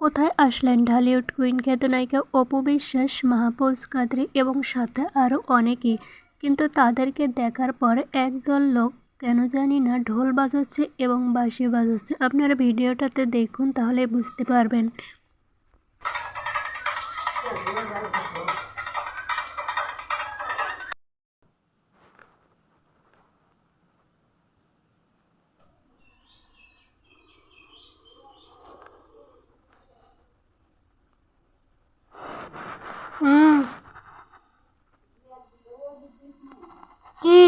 কোথায় আসলেন ঢালিউড কুইন খ্যাতনায়িকা অপু বিশ্বাস, মাহফুজ কাদরি এবং সাথে আরও অনেকেই। কিন্তু তাদেরকে দেখার পর একদল লোক কেন জানি না ঢোল বাজাচ্ছে এবং বাঁশি বাজাচ্ছে। আপনারা ভিডিওটাতে দেখুন, তাহলে বুঝতে পারবেন। কি?